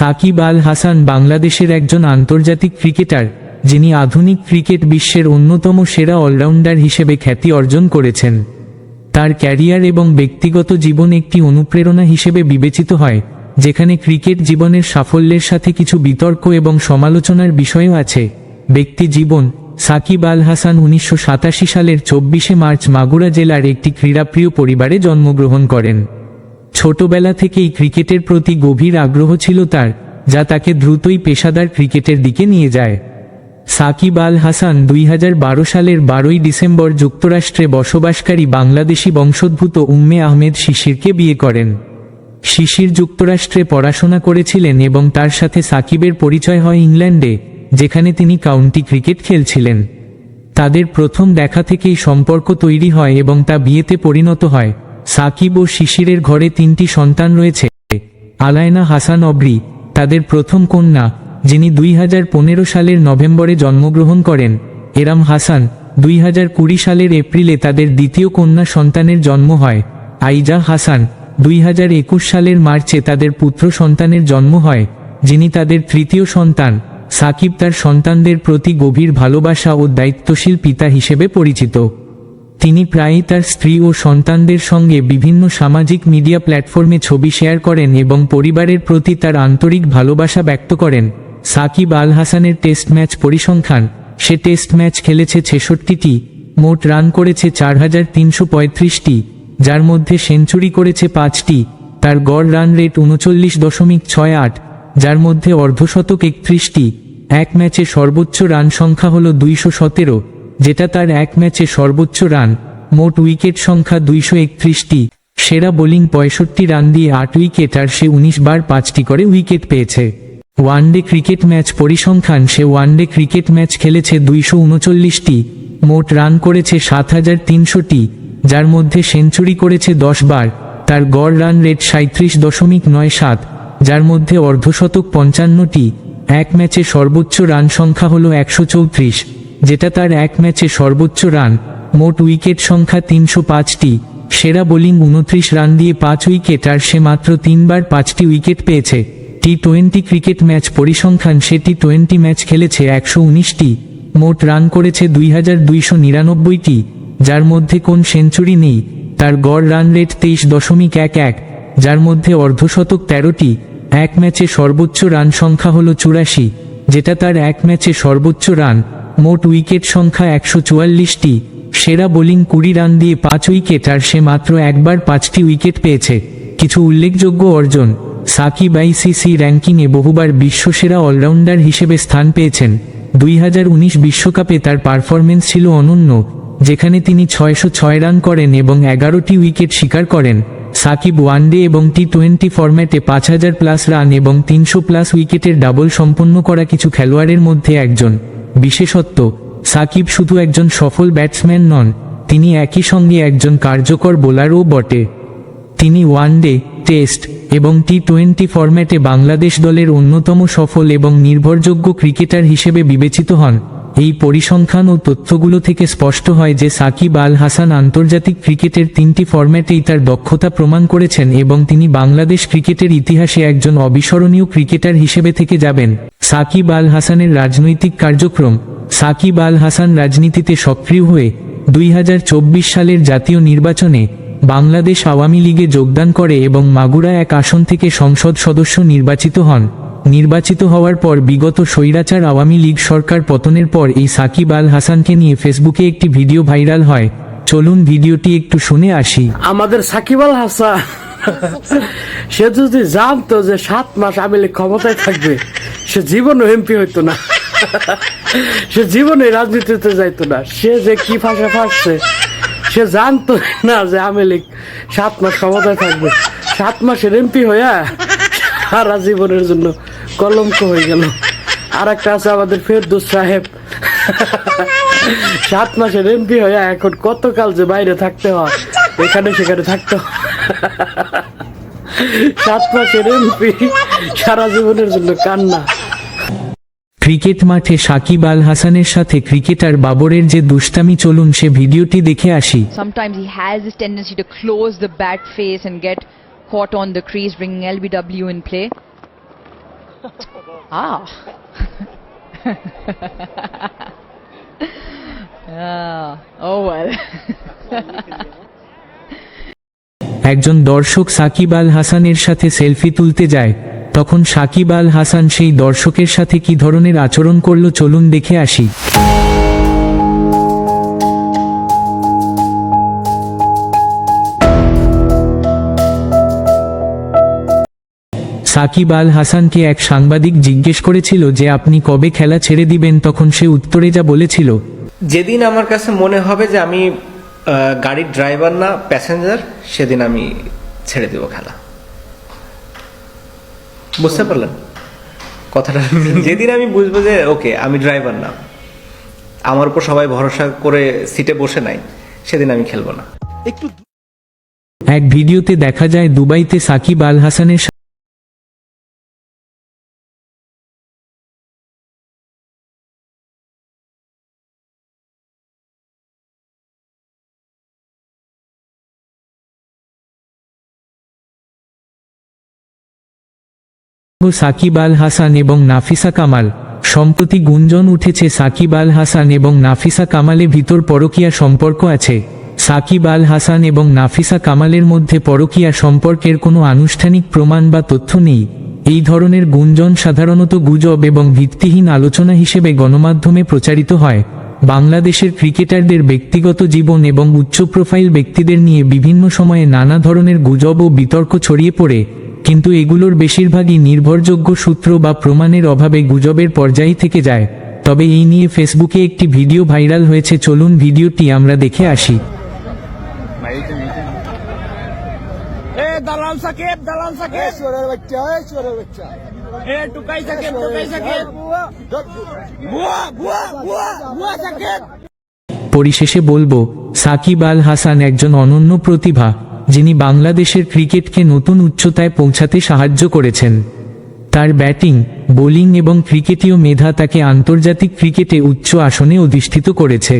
সাকিব আল হাসান বাংলাদেশের একজন আন্তর্জাতিক ক্রিকেটার, যিনি আধুনিক ক্রিকেট বিশ্বের অন্যতম সেরা অলরাউন্ডার হিসেবে খ্যাতি অর্জন করেছেন। তার ক্যারিয়ার এবং ব্যক্তিগত জীবন একটি অনুপ্রেরণা হিসেবে বিবেচিত হয়, যেখানে ক্রিকেট জীবনের সাফল্যের সাথে কিছু বিতর্ক এবং সমালোচনার বিষয়ও আছে। ব্যক্তি জীবন, সাকিব আল হাসান উনিশশো সাতাশি সালের চব্বিশে মার্চ মাগুরা জেলার একটি ক্রীড়াপ্রিয় পরিবারে জন্মগ্রহণ করেন। ছোটবেলা থেকেই ক্রিকেটের প্রতি গভীর আগ্রহ ছিল তার, যা তাকে দ্রুতই পেশাদার ক্রিকেটের দিকে নিয়ে যায়। সাকিব আল হাসান দুই হাজার বারো সালের বারোই ডিসেম্বর যুক্তরাষ্ট্রে বসবাসকারী বাংলাদেশি বংশোদ্ভূত উম্মে আহমেদ শিশিরকে বিয়ে করেন। শিশির যুক্তরাষ্ট্রে পড়াশোনা করেছিলেন এবং তার সাথে সাকিবের পরিচয় হয় ইংল্যান্ডে, যেখানে তিনি কাউন্টি ক্রিকেট খেলছিলেন। তাদের প্রথম দেখা থেকেই সম্পর্ক তৈরি হয় এবং তা বিয়েতে পরিণত হয়। সাকিব ও শিশিরের ঘরে তিনটি সন্তান রয়েছে। আলায়না হাসান অব্রি, তাদের প্রথম কন্যা, যিনি দুই হাজার পনেরো সালের নভেম্বরে জন্মগ্রহণ করেন। এরাম হাসান, দুই হাজার কুড়ি সালের এপ্রিলে তাদের দ্বিতীয় কন্যা সন্তানের জন্ম হয়। আইজা হাসান, দুই হাজার একুশ সালের মার্চে তাদের পুত্র সন্তানের জন্ম হয়, যিনি তাদের তৃতীয় সন্তান। সাকিব তার সন্তানদের প্রতি গভীর ভালোবাসা ও দায়িত্বশীল পিতা হিসেবে পরিচিত। তিনি প্রায়ই তার স্ত্রী ও সন্তানদের সঙ্গে বিভিন্ন সামাজিক মিডিয়া প্ল্যাটফর্মে ছবি শেয়ার করেন এবং পরিবারের প্রতি তার আন্তরিক ভালোবাসা ব্যক্ত করেন। সাকিব আল হাসানের টেস্ট ম্যাচ পরিসংখ্যান, সে টেস্ট ম্যাচ খেলেছে ছেষট্টিটি, মোট রান করেছে চার হাজার তিনশো পঁয়ত্রিশটি, যার মধ্যে সেঞ্চুরি করেছে পাঁচটি, তার গড় রান রেট উনচল্লিশ দশমিক ছয় আট, যার মধ্যে অর্ধশতক একত্রিশটি। এক ম্যাচে সর্বোচ্চ রান সংখ্যা হল দুইশো সতেরো। যেটা তার এক ম্যাচে সর্বোচ্চ রান, মোট উইকেট সংখ্যা দুইশো একত্রিশটি, সেরা বোলিং পঁয়ষট্টি রান দিয়ে আট উইকেট আর সে উনিশ বার পাঁচটি করে উইকেট পেয়েছে। ওয়ানডে ক্রিকেট ম্যাচ পরিসংখ্যান, সে ওয়ানডে ক্রিকেট ম্যাচ খেলেছে দুইশো উনচল্লিশটি, মোট রান করেছে সাত হাজার তিনশোটি, যার মধ্যে সেঞ্চুরি করেছে দশ বার, তার গড় রান রেট সাঁত্রিশ দশমিক নয় সাত, যার মধ্যে অর্ধশতক পঞ্চান্নটি, এক ম্যাচে সর্বোচ্চ রান সংখ্যা হল একশো চৌত্রিশ। যেটা তার এক ম্যাচে সর্বোচ্চ রান, মোট উইকেট সংখ্যা তিনশো পাঁচটি, সেরা বোলিং উনত্রিশ রান দিয়ে পাঁচ উইকেট আর সে মাত্র তিনবার পাঁচটি উইকেট পেয়েছে। টি টোয়েন্টি ক্রিকেট ম্যাচ পরিসংখ্যান, সে টি টোয়েন্টি ম্যাচ খেলেছে একশো উনিশটি, মোট রান করেছে দুই হাজার দুইশো নিরানব্বইটি, যার মধ্যে কোন সেঞ্চুরি নেই, তার গড় রান রেট তেইশ দশমিক এক এক, যার মধ্যে অর্ধশতক তেরোটি, এক ম্যাচে সর্বোচ্চ রান সংখ্যা হল চুরাশি, যেটা তার এক ম্যাচে সর্বোচ্চ রান মোট উইকেট সংখ্যা একশো চুয়াল্লিশটি। সেরা বোলিং কুড়ি রান দিয়ে পাঁচ উইকেট আর সে মাত্র একবার পাঁচটি উইকেট পেয়েছে। কিছু উল্লেখযোগ্য অর্জন। সাকিব আইসিসি র্যাঙ্কিংয়ে বহুবার বিশ্বসেরা অলরাউন্ডার হিসেবে স্থান পেয়েছেন। দুই হাজার উনিশ বিশ্বকাপে তার পারফরমেন্স ছিল অনন্য, যেখানে তিনি ছয়শো ছয় রান করেন এবং এগারোটি উইকেট শিকার করেন। সাকিব ওয়ানডে এবং টি টোয়েন্টি ফরম্যাটে পাঁচ হাজার প্লাস রান এবং তিনশো প্লাস উইকেটের ডাবল সম্পন্ন করা কিছু খেলোয়াড়ের মধ্যে একজন। বিশেষত্ব, সাকিব শুধু একজন সফল ব্যাটসম্যান নন, তিনি একই সঙ্গে একজন কার্যকর বোলারও বটে। তিনি ওয়ানডে টেস্ট এবং টি টোয়েন্টি ফরম্যাটে বাংলাদেশ দলের অন্যতম সফল এবং নির্ভরযোগ্য ক্রিকেটার হিসেবে বিবেচিত হন। এই পরিসংখ্যান ও তথ্যগুলো থেকে স্পষ্ট হয় যে সাকিব আল হাসান আন্তর্জাতিক ক্রিকেটের তিনটি ফরম্যাটেই তার দক্ষতা প্রমাণ করেছেন এবং তিনি বাংলাদেশ ক্রিকেটের ইতিহাসে একজন অবিস্মরণীয় ক্রিকেটার হিসেবে থেকে যাবেন। সাকিব আল হাসানের রাজনৈতিক কার্যক্রম। সাকিব আল হাসান রাজনীতিতে সক্রিয় হয়ে দুই হাজার চব্বিশ সালের জাতীয় নির্বাচনে বাংলাদেশ আওয়ামী লীগে যোগদান করে এবং মাগুরা এক আসন থেকে সংসদ সদস্য নির্বাচিত হন। নির্বাচিত হওয়ার পর বিগত স্বৈরাচার আওয়ামী লীগ সরকার পতনের পর এই সাকিব আল হাসানকে নিয়ে ফেসবুকে একটি ভিডিও ভাইরাল হয়। চলুন ভিডিওটি একটু শুনে আসি। আমাদের সাকিব আল হাসান, সে যদি জানতো যে সাত মাস আমেলে ক্ষমতায় থাকবে সে জীবনও এমপি হইতো না। সে জীবনে রাজনীতিতে যাইতো না। সে যে কি ফাঁসে ফাঁসছে সে জানতো না যে আমেলে সাত মাস ক্ষমতায় থাকবে। সাত মাসের এমপি হইয়া সারা জীবনের জন্য কলঙ্ক হয়ে গেল। আর একটা আছে আমাদের ফেরদুস সাহেব। সাত মাসের এমপি হইয়া এখন কতকাল যে বাইরে থাকতে হয়, এখানে সেখানে থাকতে সাত মাসের এমপি সারা জীবনের জন্য কান্না। ক্রিকেট মাঠে সাকিব আল হাসানের সাথে ক্রিকেটার বাবরের যে দুষ্টামি চলুন সে ভিডিওটি দেখে আসি। Sometimes he has this tendency to close bat face and get caught on the crease bring L B W in play uh oh well একজন দর্শক সাকিব আল হাসানের সাথে সেলফি তুলতে যায়। তখন সাকিব আল হাসান সেই দর্শকের সাথে কি ধরনের আচরণ করল চলুন দেখে আসি। সাকিব আল হাসানকে এক সাংবাদিক জিজ্ঞেস করেছিল যে আপনি কবে খেলা ছেড়ে দিবেন, তখন সে উত্তরে যা বলেছিল। যেদিন আমার কাছে মনে হবে যে আমি গাড়ির ড্রাইভার না, প্যাসেঞ্জার, সেদিন আমি ছেড়ে দেব খেলা। বুঝতে পারলেন? কথাটা যেদিন আমি বুঝব যে, ওকে, আমি ড্রাইভার না। আমার উপর সবাই ভরসা করে সিটে বসে নাই, সেদিন আমি খেলব না। একটু এক ভিডিওতে দেখা যায় দুবাইতে সাকিব আল হাসানের সাকিব আল হাসান এবং নাফিসা কামাল। সম্প্রতি গুঞ্জন উঠেছে সাকিব আল হাসান এবং নাফিসা কামালে ভিতর পরকীয়া সম্পর্ক আছে। সাকিব আল হাসান এবং নাফিসা কামালের মধ্যে পরকীয়া সম্পর্কের কোনো আনুষ্ঠানিক প্রমাণ বা তথ্য নেই। এই ধরনের গুঞ্জন সাধারণত গুজব এবং ভিত্তিহীন আলোচনা হিসেবে গণমাধ্যমে প্রচারিত হয়। বাংলাদেশের ক্রিকেটারদের ব্যক্তিগত জীবন এবং উচ্চ প্রোফাইল ব্যক্তিদের নিয়ে বিভিন্ন সময়ে নানা ধরনের গুজব ও বিতর্ক ছড়িয়ে পড়ে। কিন্তু এগুলোর বেশিরভাগই নির্ভরযোগ্য সূত্র বা প্রমাণের অভাবে গুজবের পর্যায়ে থেকে যায়। তবে এই নিয়ে ফেসবুকে একটি ভিডিও ভাইরাল হয়েছে। চলুন ভিডিওটি আমরা দেখে আসি। দালাল সাকিব দালাল সাকিব। চোরের বাচ্চা এই চোরের বাচ্চা। এ টুকাই সাকিব টুকাই সাকিব। বুয়া বুয়া বুয়া বুয়া সাকিব। পরিশেষে বলব সাকিব আল হাসান একজন অনন্য প্রতিভা। যিনি বাংলাদেশের ক্রিকেটকে নতুন উচ্চতায় পৌঁছাতে সাহায্য করেছেন। তার ব্যাটিং, বোলিং এবং ক্রিকেটীয় মেধা তাকে আন্তর্জাতিক ক্রিকেটে উচ্চ আসনে অধিষ্ঠিত করেছে।